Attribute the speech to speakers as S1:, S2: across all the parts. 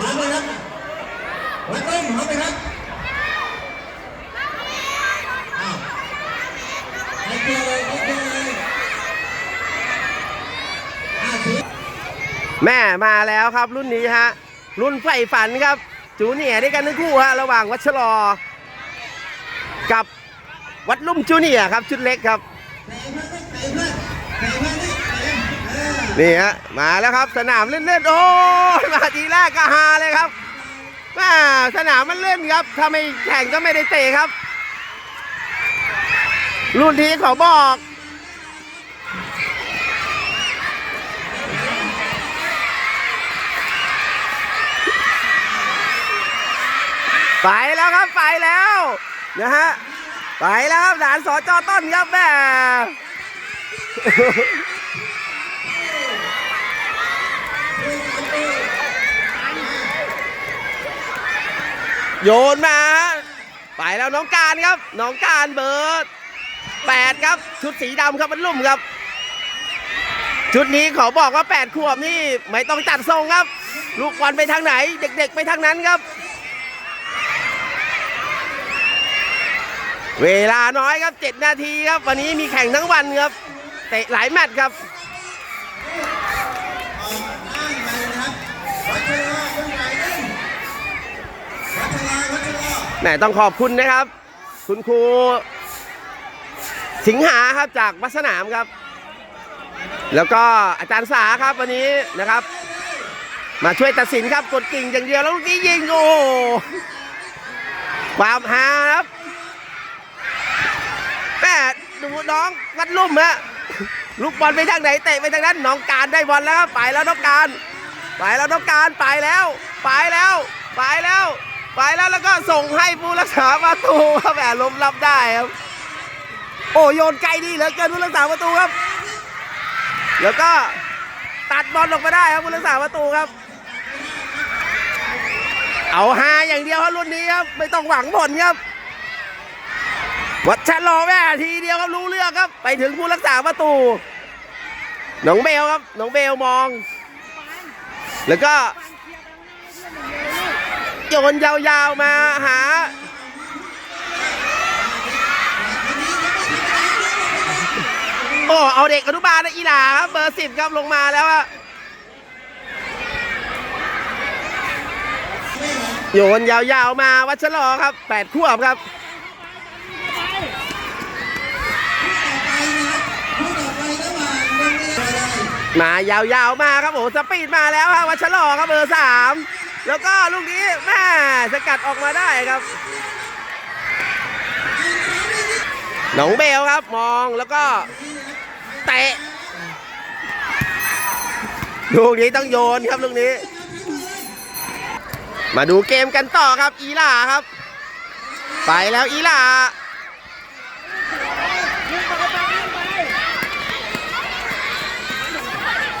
S1: มาเลยครับวัดต้มมาเลยครับอ้าวไปเจอเลยไปเจอเลยอ้าวถือ
S2: แม่มาแล้วครับรุ่นนี้ฮะ รุ่นไฟฝันครับ จูเนียร์ด้วยกันทั้งคู่ฮะระหว่างวัชรอ กับวัดลุ่มจูเนียร์ครับชุดเล็กครับ
S1: เตะมาดิเตะมาเตะมาดิเตะเออ
S2: นี่ฮะมาแล้วครับสนามเล่นๆโอ้มาทีแรกก็ฮาเลยครับแม่สนามมันเล่นครับ ถ้าไม่แข่งก็ไม่ได้เตะครับ รุ่นนี้ขอบอกไปแล้วครับไปแล้วนะฮะไปแล้วครับหลานสอจอต้นครับแม่ โยนมา ไปแล้วน้องการครับน้องการเบิร์ดแปดครับชุดสีดำครับมันลุ่มครับ ชุดนี้ขอบอกว่าแปดขวบนี่ไม่ต้องจัดทรงครับ ลูกบอลไปทางไหน เด็กๆไปทางนั้นครับ เวลาน้อยครับ7นาทีครับ วันนี้มีแข่งทั้งวันครับเตะหลายแมตช์ครับ
S1: อ้างไปนะครับวัชราคนไหนเล่นวัชราวัชรา
S2: แห มต้องขอบคุณนะครับ คุณครูสิงหาครับจากวัดสนามครับ แล้วก็อาจารย์สาครับวันนี้นะครับ มาช่วยตัดสินครับกดกิ่งอย่างเดียวแล้วลูกนี้ยิงโอ้ความฮาครับแม่ดูน้องวัดลุ่มฮะลูกบอลไปทางไหนเตะไปทางนั้นน้องการได้บอลแล้วครับไปแล้วน้องการ ไปแล้วน้องการไปแล้ว ไปแล้ว ไปแล้ว ไปแล้วแล้วก็ส่งให้ผู้รักษาประตูครับแหมล้มรับได้ครับ โอ้โยนไกลดีเหลือเกินผู้รักษาประตูครับ แล้วก็ตัดบอลออกมาได้ครับผู้รักษาประตูครับ เอาฮาอย่างเดียวครับรุ่นนี้ครับไม่ต้องหวังผลครับ วัดชะลอแม่ทีเดียวครับรู้เรื่องครับ ไปถึงผู้รักษาประตูน้องเบลครับน้องเบลมอง แล้วก็ โยนยาวๆมาหา โอ้เอาเด็กอนุบาลนะอีหลาครับเบอร์สิบครับลงมาแล้วอะโยนยาวๆมาวัชรอครับแปดขวบครับ
S1: คู่ครับ
S2: มายาวๆมาครับโอ้สปีดมาแล้วครับวัชรอครับเบอร์สาม แล้วก็ลูกนี้แม่สกัดออกมาได้ครับหนองเบลครับมองแล้วก็เตะลูกนี้ต้องโยนครับลูกนี้ มาดูเกมกันต่อครับอีล่าครับ ไปแล้วอีล่า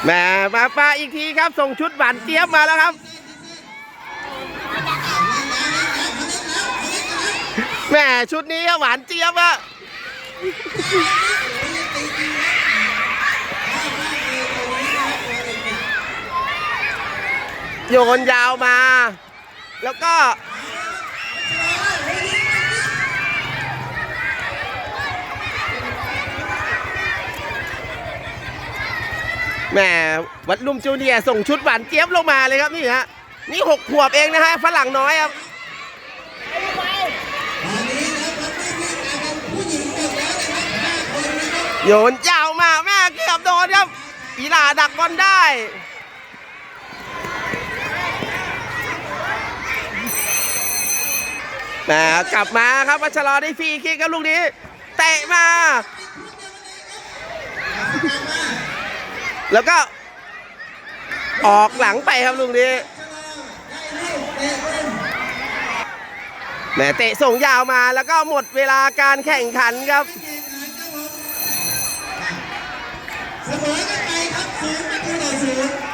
S2: แหมมาปาอีกทีครับ ส่งชุดหวานเจี๊ยบมาแล้วครับ แหมชุดนี้หวานเจี๊ยบอะโยนยาวมา แล้วก็แหมวัดลุมจูเนียส่งชุดหวานเจี๊ยบลงมาเลยครับนี่ฮะนี่หกขวบเองนะฮะฝรั่งน้อยครับ
S1: ตอนนี้นะครับวัดไม่มีการเป็นผู้หญิงหมดแล้วนะครับห้าคนนะครับ
S2: โยนยาวมาแม่เกือบโดนครับอีลาดักบอลได้ แหมกลับมาครับวัชรอได้ฟรีคิกครับลูกนี้ เตะมา แล้วก็ ออกหลังไปครับลูกนี้แหมเตะส่งยาวมาแล้วก็หมดเวลาการแข่งขันครับ
S1: เสมอกันไปครับศูนย์ประตูต่อศูนย์